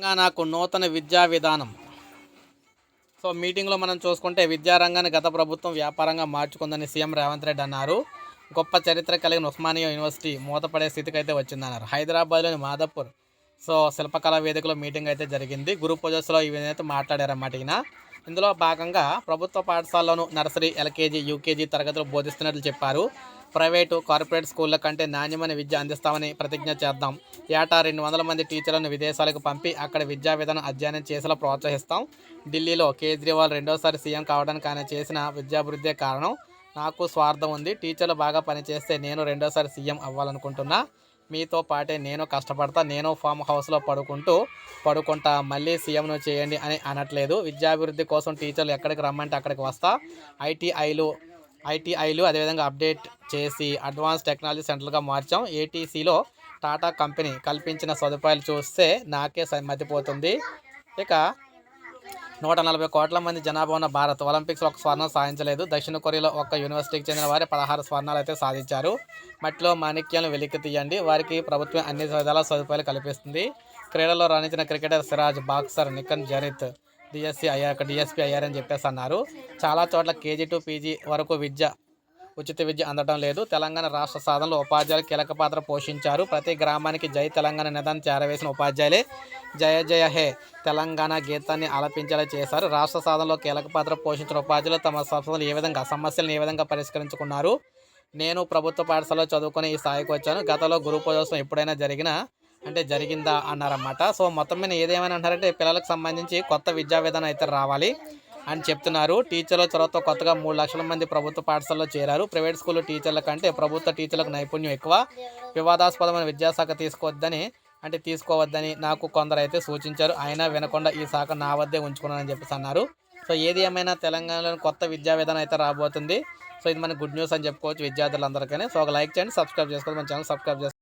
తెలంగాణకు నూతన విద్యా విధానం. సో మీటింగ్లో మనం చూసుకుంటే విద్యారంగాన్ని గత ప్రభుత్వం వ్యాపారంగా మార్చుకుందని సీఎం రేవంత్ రెడ్డి అన్నారు. గొప్ప చరిత్ర కలిగిన ఉస్మానియా యూనివర్సిటీ మూతపడే స్థితికి అయితే వచ్చిందన్నారు. హైదరాబాద్లోని మాధపూర్ సో శిల్పకళా వేదికలో మీటింగ్ అయితే జరిగింది. గురు పూజస్లో ఈ విధంగా మాట్లాడారన్నమాట ఈయన. ఇందులో భాగంగా ప్రభుత్వ పాఠశాలలోను నర్సరీ ఎల్కేజీ యూకేజీ తరగతులు బోధిస్తున్నట్లు చెప్పారు. ప్రైవేటు కార్పొరేట్ స్కూళ్ళ కంటే నాణ్యమైన విద్య అందిస్తామని ప్రతిజ్ఞ చేద్దాం. ఏటా రెండు వందల మంది టీచర్లను విదేశాలకు పంపి అక్కడ విద్యా విధానం అధ్యయనం చేసేలా ప్రోత్సహిస్తాం. ఢిల్లీలో కేజ్రీవాల్ రెండోసారి సీఎం కావడానికి ఆయన చేసిన విద్యాభివృద్ధే కారణం నాకు స్వార్థం ఉంది టీచర్లు బాగా పనిచేస్తే నేను రెండోసారి సీఎం అవ్వాలనుకుంటున్నా. మీతో పాటే నేను కష్టపడతా నేను ఫామ్ హౌస్లో పడుకుంటూ పడుకుంటా మళ్ళీ సీఎంను చేయండి అని అనట్లేదు. విద్యాభివృద్ధి కోసం టీచర్లు ఎక్కడికి రమ్మంటే అక్కడికి వస్తా. ఐటీఐలు ఐటీఐలు అదేవిధంగా అప్డేట్ చేసి అడ్వాన్స్ టెక్నాలజీ సెంటర్గా మార్చాం. ఏటీసీలో టాటా కంపెనీ కల్పించిన సదుపాయాలు చూస్తే నాకే స- మతిపోతుంది. ఇక నూట నలభై కోట్ల మంది జనాభా ఉన్న భారత్ ఒలింపిక్స్లో ఒక స్వర్ణం సాధించలేదు. దక్షిణ కొరియాలో ఒక యూనివర్సిటీకి చెందిన వారి పదహారు స్వర్ణాలు అయితే సాధించారు. మట్టిలో మాణిక్యాలను వెలికి తీయండి. వారికి ప్రభుత్వం అన్ని విధాల సదుపాయాలు కల్పిస్తుంది. క్రీడల్లో రాణించిన cricketer Siraj boxer Nikhat Zareen DSC అయ్యాక డిఎస్పీ అయ్యారని చెప్పేసి అన్నారు. చాలా చోట్ల కేజీ టు పీజీ వరకు విద్య ఉచిత విద్య అందడం లేదు. తెలంగాణ రాష్ట్ర సాధనలో ఉపాధ్యాయులు కీలక పాత్ర పోషించారు. ప్రతి గ్రామానికి జై తెలంగాణ నిదాన్ని చేరవేసిన ఉపాధ్యాయులే జయ జయ హే తెలంగాణ గీతాన్ని ఆలపించేలా చేశారు. రాష్ట్ర సాధనలో కీలక పాత్ర పోషించిన ఉపాధ్యాయులు తమ సమస్యలు ఏ విధంగా సమస్యలను ఏ విధంగా పరిష్కరించుకున్నారు? నేను ప్రభుత్వ పాఠశాలలో చదువుకొని ఈ స్థాయికి వచ్చాను. గతంలో గురుపదోత్సవం ఎప్పుడైనా జరిగినా అంటే జరిగిందా అన్నారన్నమాట. సో మొత్తం మీద ఏదేమైనా అంటారంటే పిల్లలకు సంబంధించి కొత్త విద్యా విధానం అయితే రావాలి అని చెప్తున్నారు. టీచర్ల చొరవతో కొత్తగా మూడు లక్షల మంది ప్రభుత్వ పాఠశాలలో చేరారు. ప్రైవేట్ స్కూల్ టీచర్ల కంటే ప్రభుత్వ టీచర్లకు నైపుణ్యం ఎక్కువ. వివాదాస్పదమైన విద్యాశాఖ తీసుకోవద్దని అంటే తీసుకోవద్దని నాకు కొందరు అయితే సూచించారు. అయినా వినకుండా ఈ శాఖ నా వద్దే ఉంచుకున్నానని చెప్పేసి అన్నారు. సో ఏది ఏమైనా తెలంగాణలో కొత్త విద్యా విధానం అయితే రాబోతుంది. సో ఇది మన గుడ్ న్యూస్ అని చెప్పుకోవచ్చు విద్యార్థులందరికీ సో ఒక లైక్ చేయండి సబ్స్క్రైబ్ చేసుకోండి. మన ఛానల్ సబ్స్క్రైబ్ చేసుకోండి